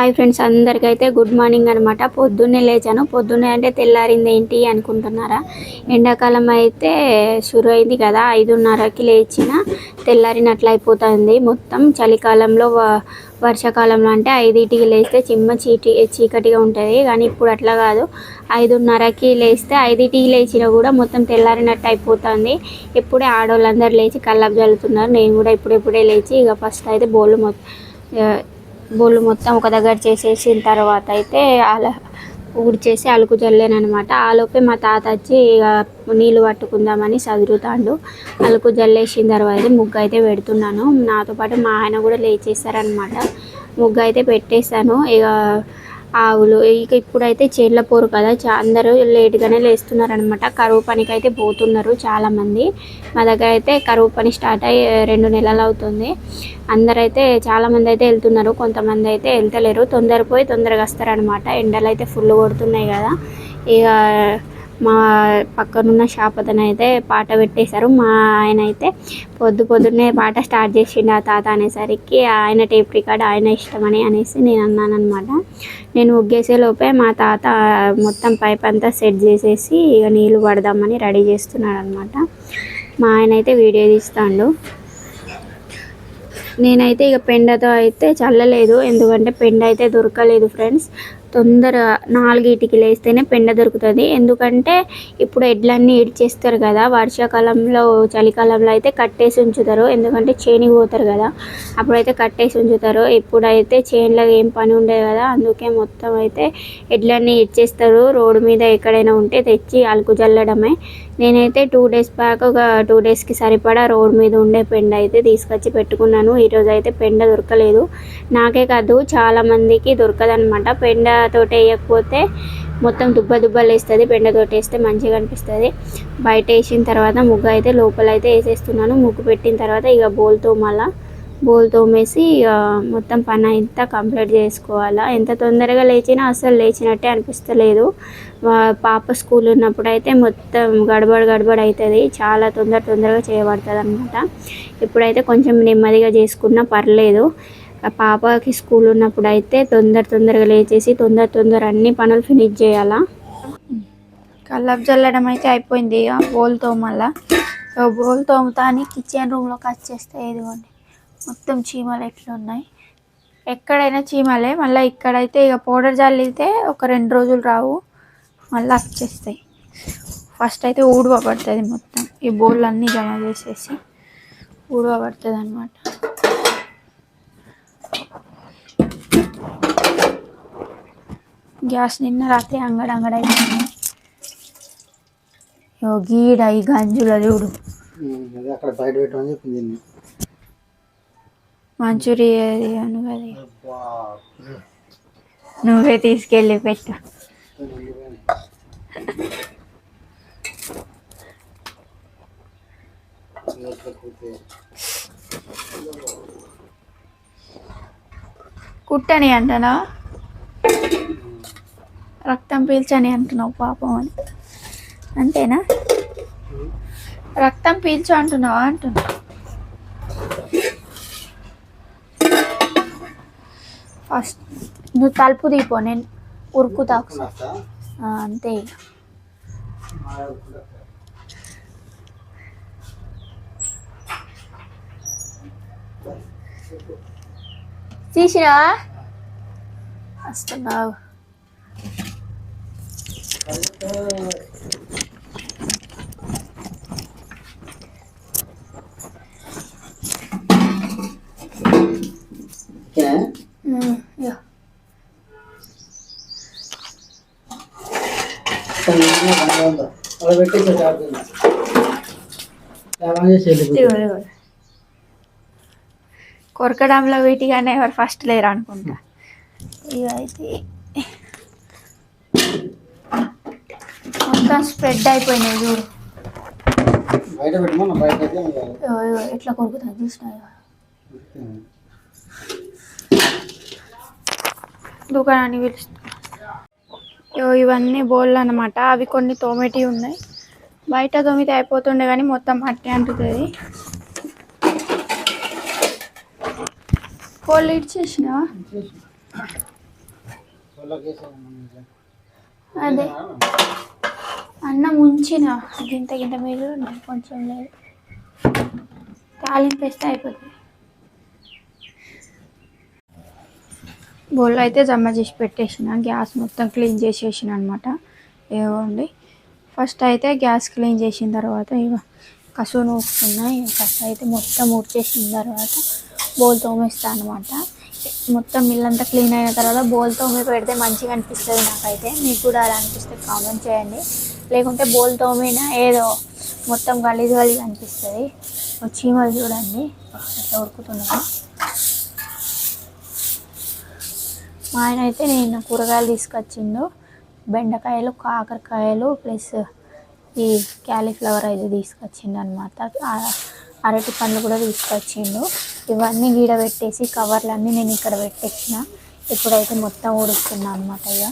Hi friends అందరికైతే good morning అనమాట పొద్దున్నే లేచాను. పొద్దున్నే అంటే తెల్లారింది ఏంటి అనుకుంటున్నారా? ఎండాకాలం అయితే షురు అయింది కదా ఐదున్నరకి లేచిన తెల్లారినట్లు అయిపోతుంది. మొత్తం చలికాలంలో వర్షాకాలంలో అంటే ఐదింటికి లేస్తే చిమ్మ చీటి చీకటిగా ఉంటుంది. కానీ ఇప్పుడు అట్లా కాదు. ఐదున్నరకి లేస్తే ఐదింటికి లేచినా కూడా మొత్తం తెల్లారినట్టు అయిపోతుంది. ఇప్పుడే ఆడవాళ్ళందరూ లేచి కల్లాపు జల్లుతున్నారు. నేను కూడా ఇప్పుడెప్పుడే లేచి ఇక ఫస్ట్ అయితే బోళ్ళు మొత్తం బోళ్ళు మొత్తం ఒక దగ్గర చేసేసిన తర్వాత అయితే అలా ఊడ్చేసి అలుకు జల్లేనమాట ఆలోపే మా తాత వచ్చి ఇక నీళ్ళు పట్టుకుందామని చదురుతాడు అలుకు జల్లేసిన తర్వాత అయితే ముగ్గు అయితే పెడుతున్నాను. నాతో పాటు మా ఆయన కూడా లేచేస్తారనమాట ముగ్గు అయితే పెట్టేశాను. ఇక ఆవులు. ఇక ఇప్పుడైతే చేళ్ళ పోరు కదా. చా అందరూ లేట్గానే లేస్తున్నారు అనమాట కరువు పనికి అయితే పోతున్నారు చాలామంది. మా దగ్గర అయితే కరువు పని స్టార్ట్ అయ్యి రెండు నెలలు అవుతుంది. అందరైతే చాలామంది అయితే వెళ్తున్నారు. కొంతమంది అయితే వెళ్తలేరు. తొందర పోయి తొందరగా వస్తారనమాట ఎండలు అయితే ఫుల్ కొడుతున్నాయి కదా. ఇక మా పక్కనున్న షాప్ అతను అయితే పాట పెట్టేశారు. మా ఆయన అయితే పొద్దు పొద్దున్నే పాట స్టార్ట్ చేసిండు ఆ తాత అనేసరికి ఆయన టేప్ రికార్డ్ ఆయన ఇష్టమని అనేసి నేను అన్నాను అనమాట నేను ముగ్గేసే లోపే మా తాత మొత్తం పైప్ అంతా సెట్ చేసేసి ఇక నీళ్ళు పడదామని రెడీ చేస్తున్నాడు అనమాట మా ఆయన అయితే వీడియో తీస్తాడు. నేనైతే ఇక పెండతో అయితే చల్లలేదు. ఎందుకంటే పెండ అయితే దొరకలేదు ఫ్రెండ్స్. తొందర నాలుగిటికి లేస్తేనే పెండ దొరుకుతుంది. ఎందుకంటే ఇప్పుడు ఎడ్లన్నీ ఇడిచేస్తారు కదా వర్షాకాలంలో చలికాలంలో అయితే కట్టేసి ఉంచుతారు. ఎందుకంటే చేనికి పోతారు కదా అప్పుడైతే కట్టేసి ఉంచుతారు. ఇప్పుడైతే చేనులో ఏం పని ఉండదు కదా అందుకే మొత్తం అయితే ఎడ్లన్నీ ఇచ్చేస్తారు రోడ్డు మీద ఎక్కడైనా ఉంటే తెచ్చి అలుకు చల్లడమే నేనైతే టూ డేస్ బ్యాక్ ఒక టూ డేస్కి సరిపడా రోడ్ మీద ఉండే పెండ అయితే తీసుకొచ్చి పెట్టుకున్నాను. ఈరోజు అయితే పెండ దొరకలేదు. నాకే కాదు చాలామందికి దొరకదనమాట పెండ తోట వేయకపోతే మొత్తం దుబ్బ దుబ్బలు వేస్తుంది పెండతోటి వేస్తే మంచిగా అనిపిస్తుంది. బయట వేసిన తర్వాత ముగ్గు అయితే లోపల అయితే వేసేస్తున్నాను. ముగ్గు పెట్టిన తర్వాత ఇక బోల్తో మళ్ళా బోల్ తోమేసి ఇక మొత్తం పని అంతా కంప్లీట్ చేసుకోవాలా. ఎంత తొందరగా లేచినా అసలు లేచినట్టే అనిపిస్తలేదు. పాప స్కూల్ ఉన్నప్పుడు అయితే మొత్తం గడబడ గడబడ అవుతుంది. చాలా తొందర తొందరగా చేయబడుతుంది అనమాట ఇప్పుడైతే కొంచెం నెమ్మదిగా చేసుకున్నా పర్లేదు. పాపకి స్కూల్ ఉన్నప్పుడు అయితే తొందర తొందరగా లేచేసి తొందర తొందర అన్ని పనులు ఫినిష్ చేయాలా? కల్లాపు చల్లడం అయితే అయిపోయింది. ఇక బోల్ తోమల్లా ఇక బోల్ తోముతా అని కిచెన్ రూమ్లోకి వచ్చేస్తే ఇదిగోండి. మొత్తం చీమలు ఎట్లున్నాయి. ఎక్కడైనా చీమలే. మళ్ళీ ఇక్కడైతే ఇక పౌడర్ చల్లితే ఒక రెండు రోజులు రావు. మళ్ళీ వచ్చేస్తాయి. ఫస్ట్ అయితే ఊడవ పడుతుంది మొత్తం. ఈ బోళ్ళు అన్నీ జమ చేసేసి ఊడవ పడుతుంది అనమాట గ్యాస్ నిన్న రాత్రి అంగడి అంగడి అయిపోయింది. ఇగో గీడ ఈ గంజుల చూడు. అదే అక్కడ బయట పెట్టమని చెప్పింది మంచూరియన్ కదా నువ్వే తీసుకెళ్ళి పెట్టు. కుట్టని అంటనా? రక్తం పీల్చని అంటున్నావు పాపం అని. అంతేనా? రక్తం పీల్చు అంటున్నావా అంటున్నా. ఫస్ట్ నువ్వు తలుపు తీపో నేను ఉరుకుతా ఒకసారి అంతే. తీసినా వస్తున్నావు. కొరకడంలో వీటిగానే ఎవరు ఫస్ట్ లేరు అనుకుంటా. ఇక అయితే మొత్తం స్ప్రెడ్ అయిపోయినాయి చూడు. బయట పెట్టమన్నా బయట ఎట్లా కొరుకుతుంది చూసినా. దుకాణాన్ని పిలుస్తా ఇవన్నీ బోళ్ళు అనమాట అవి కొన్ని తోమేటివి ఉన్నాయి. బయట తోమితే అయిపోతుండే కానీ మొత్తం మట్టి అంటుతుంది. కోళ్ళు ఇడ్చేసినావా అదే. అన్నం ఉంచిన గింత గింత మీరు కొంచెం లేదు. తాలింపు అయిపోతుంది. బౌల్లో అయితే జమ్మ చేసి పెట్టేసిన గ్యాస్ మొత్తం క్లీన్ చేసేసిన అనమాట ఇవ్వండి ఫస్ట్ అయితే గ్యాస్ క్లీన్ చేసిన తర్వాత ఇవ కసువు నూకుతున్నాయి కసు అయితే మొత్తం ఊడ్చేసిన తర్వాత బోల్ తోమేస్తాను అనమాట మొత్తం ఇల్లంతా క్లీన్ అయిన తర్వాత బోల్ తోమి పెడితే మంచిగా అనిపిస్తుంది నాకైతే. మీకు కూడా అలా అనిపిస్తే కామెంట్ చేయండి. లేకుంటే బోల్ తోమినా ఏదో మొత్తం గలీజ్ గలీజ్ అనిపిస్తుంది. చీమలు చూడండి. ఎట్లా ఉడుకుతున్నాయి మా ఆయన అయితే నేను కూరగాయలు తీసుకొచ్చిండు. బెండకాయలు కాకరకాయలు ప్లస్ ఈ క్యాలీఫ్లవర్ అయితే తీసుకొచ్చిండు అనమాట అరటి పండ్లు కూడా తీసుకొచ్చిండు. ఇవన్నీ గీడ పెట్టేసి కవర్లన్నీ నేను ఇక్కడ పెట్టేసిన. ఇప్పుడైతే మొత్తం ఊడుస్తున్నా అనమాట ఇక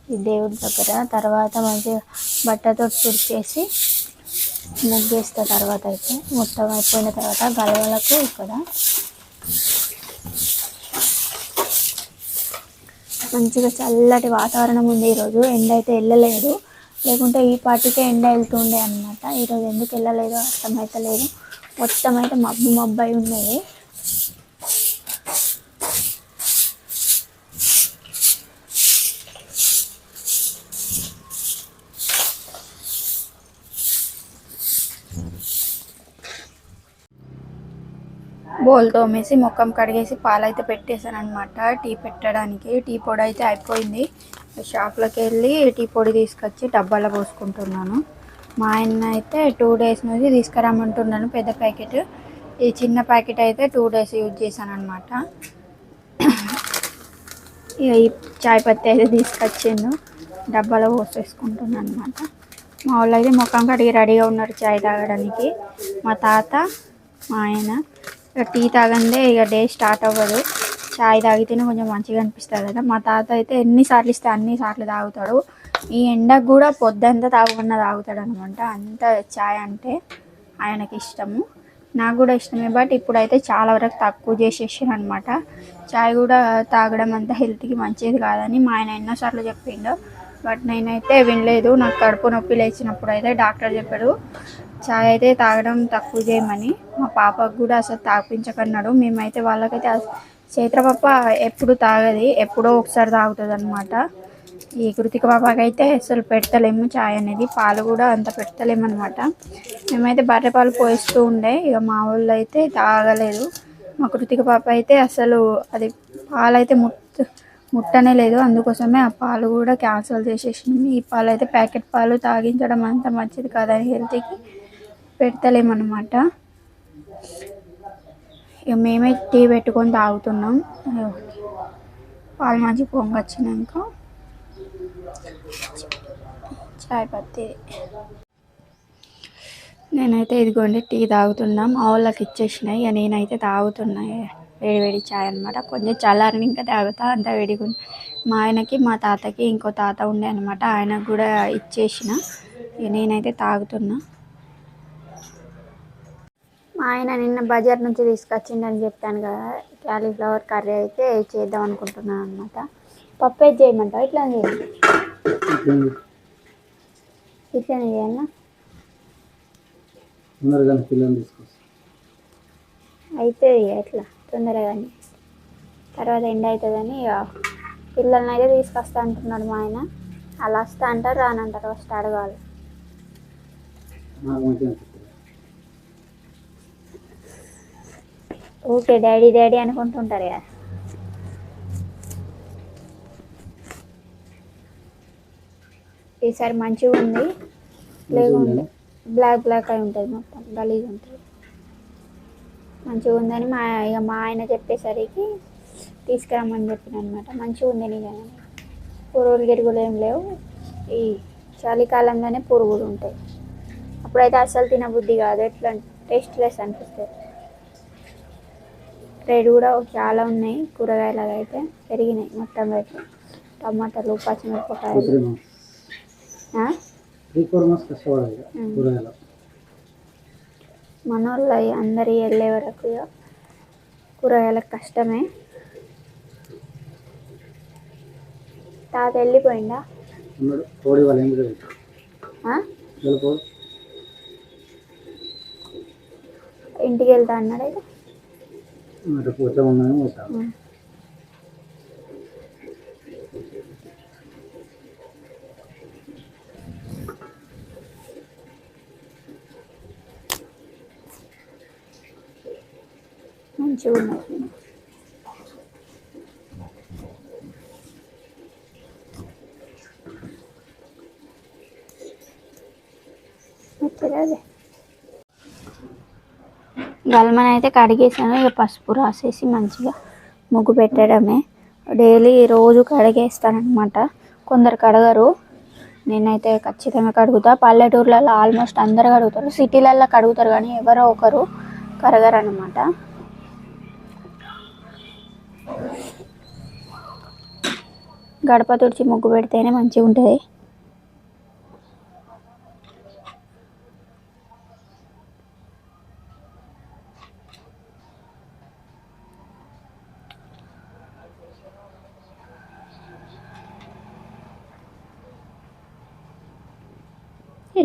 ఈ దేవుడి దగ్గర తర్వాత మంచిగా బట్టతో తుడిచేసి ముగ్గేస్తా తర్వాత అయితే. మొత్తం అయిపోయిన తర్వాత గలవలకు ఇక్కడ మంచిగా చల్లటి వాతావరణం ఉంది ఈరోజు. ఎండ అయితే వెళ్ళలేదు. లేకుంటే ఈ పాటికే ఎండ వెళ్తుండే అనమాట ఈరోజు ఎందుకు వెళ్ళలేదో? అర్థమైతలేదు. మొత్తం అయితే మబ్బు మబ్బు అయి ఉండేది బోల్ తోమేసి ముఖం కడిగేసి పాలైతే పెట్టేశాను అనమాట టీ పెట్టడానికి. టీ పొడి అయితే అయిపోయింది. షాప్లోకి వెళ్ళి టీ పొడి తీసుకొచ్చి డబ్బాలో పోసుకుంటున్నాను. మా ఆయన అయితే టూ డేస్ నుంచి తీసుకురమ్మంటున్నాను పెద్ద ప్యాకెట్. ఈ చిన్న ప్యాకెట్ అయితే టూ డేస్ యూజ్ చేశాను అనమాట ఈ చాయ్ పత్తి అయితే తీసుకొచ్చిండు. డబ్బాలో పోసేసుకుంటున్నాను అనమాట మా వాళ్ళు అయితే ముఖం కడిగి రెడీగా ఉన్నారు చాయ్ తాగడానికి. మా తాత మా ఆయన ఇక టీ తాగందే ఇక డే స్టార్ట్ అవ్వదు. చాయ్ తాగితేనే కొంచెం మంచిగా అనిపిస్తుంది కదా. మా తాత అయితే ఎన్నిసార్లు ఇస్తే అన్నిసార్లు తాగుతాడు. ఈ ఎండకు కూడా పొద్దంతా తాగకుండా తాగుతాడు అనమాట అంత చాయ్ అంటే ఆయనకి ఇష్టము. నాకు కూడా ఇష్టమే. బట్ ఇప్పుడైతే చాలా వరకు తక్కువ చేసేసాను అనమాట చాయ్ కూడా తాగడం అంత హెల్త్కి మంచిది కాదని మా ఆయన ఎన్నోసార్లు చెప్పిండు. బట్ నేనైతే వినలేదు. నాకు కడుపు నొప్పి లేచినప్పుడు అయితే డాక్టర్ చెప్పాడు చాయ్ అయితే తాగడం తక్కువ చేయమని మా పాపకు కూడా అసలు తాపించకన్నాడు మేమైతే వాళ్ళకైతే అస- చైత్ర పాప ఎప్పుడు తాగది ఎప్పుడో ఒకసారి తాగుతుంది అనమాట ఈ కృతిక పాపకైతే అసలు పెడతలేము చాయ్ అనేది పాలు కూడా అంత పెడతలేము అనమాట మేమైతే బర్రె పాలు పోయిస్తూ ఉండే ఇక మా వాళ్ళు అయితే తాగలేదు. మా కృతిక పాప అయితే అసలు అది పాలు అయితే ముట్ట ముట్టనే లేదు. అందుకోసమే ఆ పాలు కూడా క్యాన్సిల్ చేసేసింది. ఈ పాలు అయితే ప్యాకెట్ పాలు తాగించడం అంత మంచిది కాదని హెల్త్కి పెడతలేమన్నమాట. ఇక మేమే టీ పెట్టుకొని తాగుతున్నాం. అయ్యో. పాలు మంచి పొంగొచ్చినాక. చాయ్ పత్తి. నేనైతే ఇదిగోండి టీ తాగుతున్నా. మా వాళ్ళకి ఇచ్చేసినాయి ఇక నేనైతే తాగుతున్నా. వేడి వేడి చాయ్ అనమాట కొంచెం చల్లారని ఇంకా తాగుతా అంత వేడిగా ఉంది మా ఆయనకి మా తాతకి ఇంకో తాత ఉండే అనమాట ఆయనకు కూడా ఇచ్చేసిన. ఇక నేనైతే తాగుతున్నా. మా ఆయన నిన్న బజార్ నుంచి తీసుకొచ్చిండని చెప్పాను కదా క్యాలీఫ్లవర్ కర్రీ అయితే చేద్దాం అనుకుంటున్నాను అనమాట పప్పు అయితే చేయమంటావు? ఇట్లా చేయండి. ఇట్లనే చేయాలా? తొందరగా అవుతుంది ఎట్లా? తొందరగానే. తర్వాత ఎండ అవుతుందని పిల్లల్ని అయితే తీసుకొస్తా అంటున్నాడు మా ఆయన. అలా వస్తా అంటారు రానంటారు వస్తే అడగాలి నాకు మంచిగా అనిపిస్తుంది ఓకే డాడీ డాడీ అనుకుంటుంటారు కదా. ఈసారి మంచిగా ఉంది. బ్లాక్ బ్లాక్ అయి ఉంటుంది మొత్తం గలీజ్ ఉంటుంది. మంచిగా ఉందని మా ఇక మా ఆయన చెప్పేసరికి తీసుకురమ్మని చెప్పిన అనమాట మంచిగా ఉంది నిజంగా పురుగులు గిరుగులు ఏం లేవు. ఈ చలికాలంలోనే పురుగులు ఉంటాయి. అప్పుడైతే అస్సలు తినబుద్ధి కాదు. ఎట్లా టేస్ట్ లెస్ అనిపిస్తుంది. రేటు కూడా చాలా ఉన్నాయి కూరగాయలు అయితే పెరిగినాయి మొత్తం రేట్లు టమాటాలు పచ్చిమిరపకాయలు. మన వాళ్ళు అందరి వెళ్ళే వరకు కూరగాయలకు కష్టమే. తాత వెళ్ళిపోయిందా ఇంటికి వెళ్తా అన్నాడు అయితే? అటు పోతే ఉన్నాను పోతా మంచిగా ఉన్నాయి మెత్తగా గల్మన్ అయితే కడిగేసాను. ఇక పసుపు రాసేసి మంచిగా ముగ్గు పెట్టడమే. డైలీ రోజు కడిగేస్తానమాట కొందరు కడగరు. నేనైతే ఖచ్చితంగా కడుగుతా. పల్లెటూర్లలో ఆల్మోస్ట్ అందరు కడుగుతారు. సిటీలలో కడుగుతారు కానీ ఎవరో ఒకరు కడగరు అనమాట గడప తుడిచి ముగ్గు పెడితేనే మంచిగా ఉంటుంది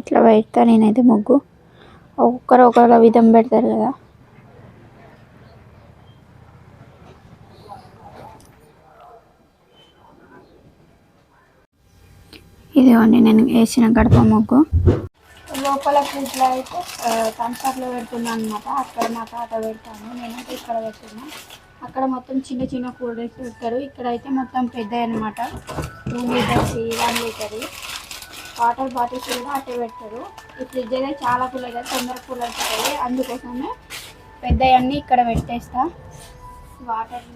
ఇట్లా పెడతా నేనైతే ముగ్గు. ఒక్కరు ఒకరు విధం పెడతారు కదా. ఇదిగోండి నేను వేసిన గడప ముగ్గు. లోపల ఫ్రిడ్జ్లో అయితే కంచర్లో పెడుతున్నాను అనమాట అక్కడ మా తాత పెడతాను నేనైతే ఇక్కడ పెడుతున్నాను అక్కడ మొత్తం చిన్న చిన్న కూల్ డ్రింక్స్ పెడతారు. ఇక్కడ అయితే మొత్తం పెద్ద అనమాట two litres one litre water bottles కూడా అట్టే పెడతారు ఈ ఫ్రిడ్జ్ అయితే చాలా కూల్ అవుతుంది తొందర కూల్ అవుతుంది అందుకోసమే పెద్దవన్నీ ఇక్కడ పెట్టేస్తా. వాటర్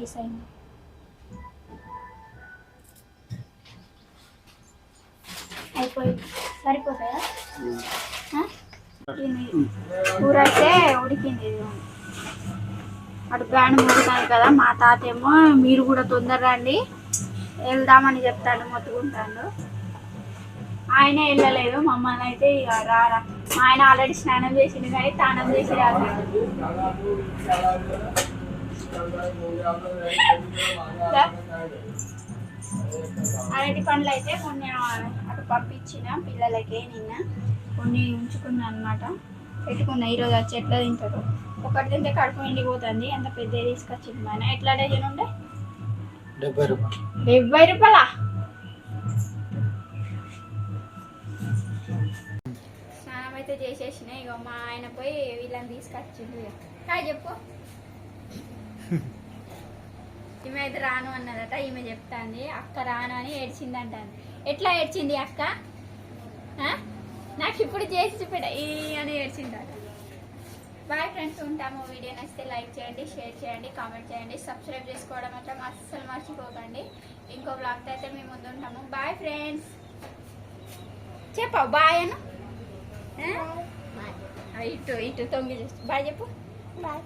ఐస్ అయింది. అయిపోయింది. సరిపోతాయా? కూర అయితే ఉడికింది. అటు బ్యాండ్ మూడుతాను కదా మా తాత ఏమో మీరు కూడా తొందర రండి. వెళ్దామని చెప్తాడు మొత్తుకుంటాడు. ఆయన వెళ్ళలేదు మమ్మల్ని అయితే ఇక రారా. మా ఆయన ఆల్రెడీ స్నానం చేసిండు కానీ స్నానం చేసి రాదు అరటి పండ్లు అయితే కొన్ని అటు పంపించిన పిల్లలకి నిన్న. కొన్ని ఉంచుకున్నా అనమాట పెట్టుకున్నా ఈరోజు వచ్చి ఎట్లా తింటారు? ఒకటి తింటే కడుపు ఎండిపోతుంది ఎంత పెద్ద తీసుకొచ్చింది మన ఎట్లా డజన్ ఉండే? డెబ్బై రూపాయలు. డెబ్బై రూపాయలా? చేసేసిన ఇక మా ఆయన పోయి వీళ్ళని తీసుకొచ్చిండు. హాయ్ చెప్పు. ఈమె అయితే రాను అన్నదట ఈమె చెప్తాంది అక్క రాను అని ఏడ్చిందంట ఎట్లా ఏడ్చింది అక్క? నాకు ఇప్పుడు చేసి చూపెట్ట ఈ అని ఏడ్చిందట. బాయ్ ఫ్రెండ్స్ ఉంటాము. వీడియో నచ్చితే లైక్ చేయండి షేర్ చేయండి కామెంట్ చేయండి సబ్స్క్రైబ్ చేసుకోవడం మాత్రం అస్సలు మర్చిపోకండి. ఇంకో బ్లాగ్తో అయితే మేము ముందు ఉంటాము బాయ్ ఫ్రెండ్స్. చెప్పావు బాయ్ అను ఇటు ఇటు తొంగి బాయ్ చెప్పు. బాయ్